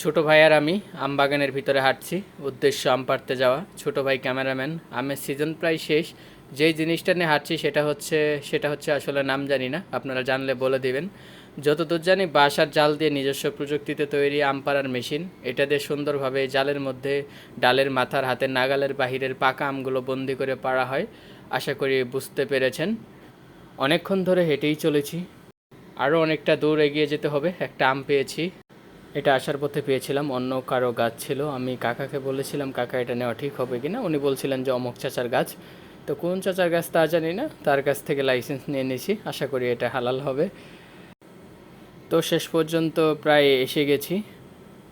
ছোট ভাই আর আমি আম বাগানের ভিতরে হাঁটছি। উদ্দেশ্য আম পাড়তে যাওয়া। ছোট ভাই ক্যামেরাম্যান। আমের সিজন প্রায় শেষ। যেই জিনিসটা নিয়ে হাঁটছি সেটা হচ্ছে সেটা হচ্ছে আসলে নাম জানি না। আপনারা জানলে বলে দিবেন। যতদূর জানি বাসার জাল দিয়ে নিজস্ব প্রযুক্তিতে তৈরি আম পাড়ার মেশিন। এটা দিয়ে সুন্দরভাবে জালের মধ্যে ডালের মাথার হাতের নাগালের বাহিরের পাকা আমগুলো বন্দি করে পাড়া হয়। আশা করি বুঝতে পেরেছেন। অনেকক্ষণ ধরে হেঁটেই চলেছি। আরও অনেকটা দূর এগিয়ে যেতে হবে। একটা আম পেয়েছি। এটা আসার পথে পেয়েছিলাম, অন্য কারও গাছ ছিল। আমি কাকাকে বলেছিলাম, কাকা, এটা নেওয়া ঠিক হবে কি না উনি বলছিলেন যে, অমক চাচার গাছ। তো কোন চাচার গাছ তা জানি না, তার কাছ থেকে লাইসেন্স নিয়ে নিয়েছি আশা করি এটা হালাল হবে। তো শেষ পর্যন্ত প্রায় এসে গেছি।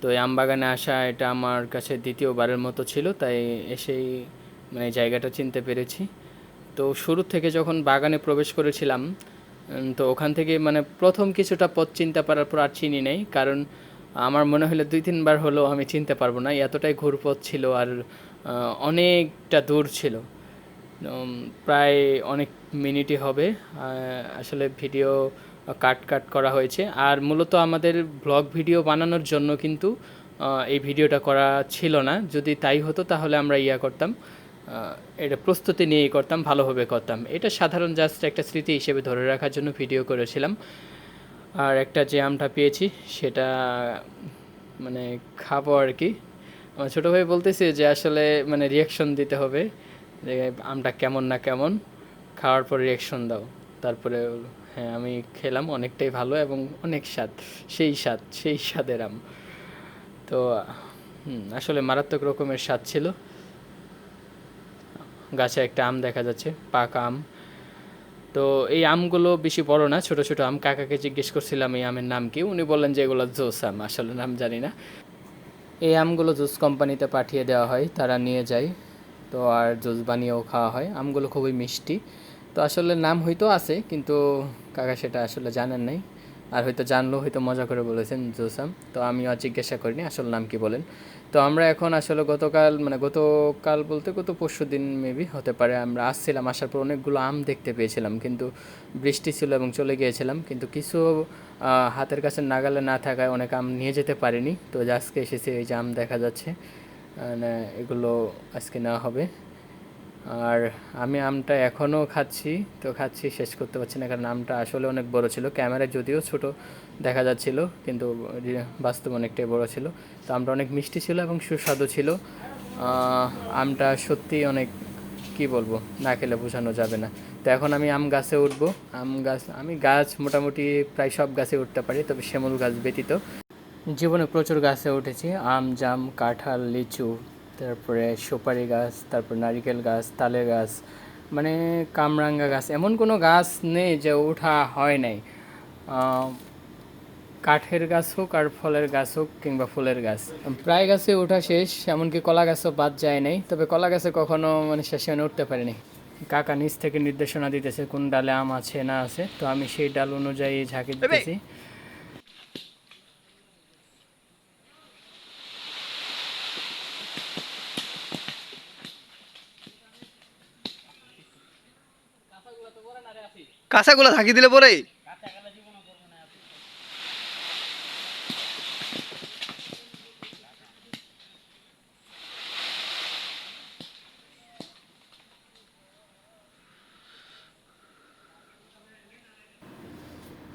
তো এই আমবাগানে আসা এটা আমার কাছে দ্বিতীয়বারের মতো ছিল, তাই এসেই মানে জায়গাটা চিনতে পেরেছি। তো শুরু থেকে যখন বাগানে প্রবেশ করেছিলাম তো ওখান থেকে মানে প্রথম কিছুটা পথ চিনতে পারার পর আর চিনি নেই। কারণ আমার মনে হলো দুই তিনবার হলেও আমি চিনতে পারব না। এতটাই ঘুরপথ ছিল আর অনেকটা দূর ছিল। প্রায় অনেক মিনিটই হবে আসলে ভিডিও কাট কাট করা হয়েছে। আর মূলত আমাদের ব্লগ ভিডিও বানানোর জন্য কিন্তু এই ভিডিওটা করা ছিল না। যদি তাই হতো তাহলে আমরা ইয়া করতাম এটা প্রস্তুতি নিয়েই করতাম, ভালোভাবে করতাম। এটা সাধারণ জাস্ট একটা স্মৃতি হিসেবে ধরে রাখার জন্য ভিডিও করেছিলাম। আর একটা যে আমটা পেয়েছি, সেটা মানে খাব আর কি। আমার ছোটো ভাই বলতেছে যে আসলে মানে রিয়াকশন দিতে হবে। যে আমটা কেমন না কেমন, খাওয়ার পর রিয়াকশন দাও। তারপরে হ্যাঁ আমি খেলাম, অনেকটাই ভালো এবং অনেক স্বাদ। সেই স্বাদ, সেই স্বাদের আম। তো আসলে মারাত্মক রকমের স্বাদ ছিল। গাছে একটা আম দেখা যাচ্ছে, পাকা আম। তো এই আমগুলো বেশি বড় না, ছোট ছোট আম। কাকাকে জিজ্ঞেস করছিলাম এই আমের নাম কি, উনি বললেন যে এগুলো জোস আম, আসলে নাম জানি না। এই আমগুলো জুস কোম্পানিতে পাঠিয়ে দেওয়া হয়, তারা নিয়ে যায়। তো আর জুস বানিয়েও খাওয়া হয়। আমগুলো খুবই মিষ্টি। তো আসলে নাম হয়তো আছে, কিন্তু কাকা সেটা আসলে জানেন নাই। আর হয়তো জানলেও হয়তো মজা করে বলেছেন জুস আম তো আমি আর জিজ্ঞাসা করিনি আসলে নাম কি বলেন। তো আমরা এখন আসলে গতকাল মানে গতকাল বলতে গত পরশু দিন মেবি হতে পারে, আমরা আসছিলাম, আসার পর অনেকগুলো আম দেখতে পেয়েছিলাম, কিন্তু বৃষ্টি ছিল এবং চলে গিয়েছিলাম, কিন্তু কিছু হাতের কাছে নাগালে না থাকায় অনেক আম নিয়ে যেতে পারিনি। তো আজকে এসেছে, এই যে আম দেখা যাচ্ছে মানে এগুলো আজকে নেওয়া হবে। আর আমি আমটা এখনও খাচ্ছি, তো খাচ্ছি, শেষ করতে পারছি না কারণ আমটা আসলে অনেক বড় ছিল। ক্যামেরায় যদিও ছোট, দেখা যাচ্ছিল, কিন্তু বাস্তব অনেকটাই বড় ছিল। তো আমটা অনেক মিষ্টি ছিল এবং সুস্বাদু ছিল। আমটা সত্যি অনেক, কি বলব, না খেলে বোঝানো যাবে না। তো এখন আমি আম গাছে উঠবো। আম গাছ, আমি গাছ মোটামুটি প্রায় সব গাছে উঠতে পারি, তবে শ্যামল গাছ ব্যতীত। জীবনে প্রচুর গাছে উঠেছি, আম, জাম, কাঁঠাল, লিচু তারপরে সুপারি গাছ তারপর নারিকেল গাছ তালের গাছ মানে কামরাঙ্গা গাছ এমন কোনো গাছ নেই যে ওঠা হয় নাই। কাঠের গাছ হোক আর ফলের গাছ হোক কিংবা ফুলের গাছ। প্রায় গাছে ওঠা শেষ এমনকি কলা গাছও বাদ যায় নাই তবে কলা গাছে কখনো মানে শেষে মানে উঠতে পারিনি। কাকা নিচ থেকে নির্দেশনা দিতেছে কোন ডালে আম আছে না আছে তো আমি সেই ডাল অনুযায়ী ঝাঁকি দিতেছি। কাঁচাগুলা থাকি দিলে পরে?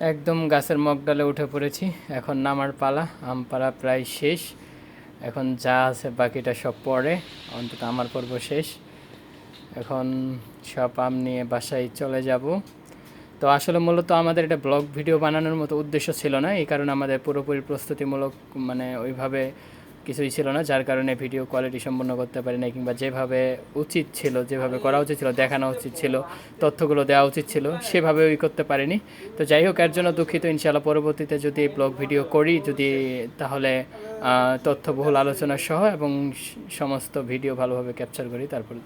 একদম গাছের মগডালে উঠে পড়েছি। এখন নামার পালা, আম পাড়া প্রায় শেষ। এখন যা আছে বাকিটা সব পরে, অন্তত আমার পর্ব শেষ। এখন সব আম নিয়ে বাসায় চলে যাব। তো আসলে মূলত আমাদের এটা ব্লগ ভিডিও বানানোর মতো উদ্দেশ্য ছিল না, এই কারণে আমাদের পুরোপুরি প্রস্তুতিমূলক মানে ওইভাবে কিছুই ছিল না, যার কারণে ভিডিও কোয়ালিটি সম্পন্ন করতে পারি না কিংবা যেভাবে উচিত ছিল, যেভাবে করা উচিত ছিল, দেখানো উচিত ছিল, তথ্যগুলো দেওয়া উচিত ছিল সেভাবে ওই করতে পারিনি। তো যাই হোক, এর জন্য দুঃখিত, ইনশাআল্লাহ পরবর্তীতে যদি ব্লগ ভিডিও করি, যদি তাহলে তথ্যবহুল আলোচনা সহ এবং সমস্ত ভিডিও ভালোভাবে ক্যাপচার করি, তারপরে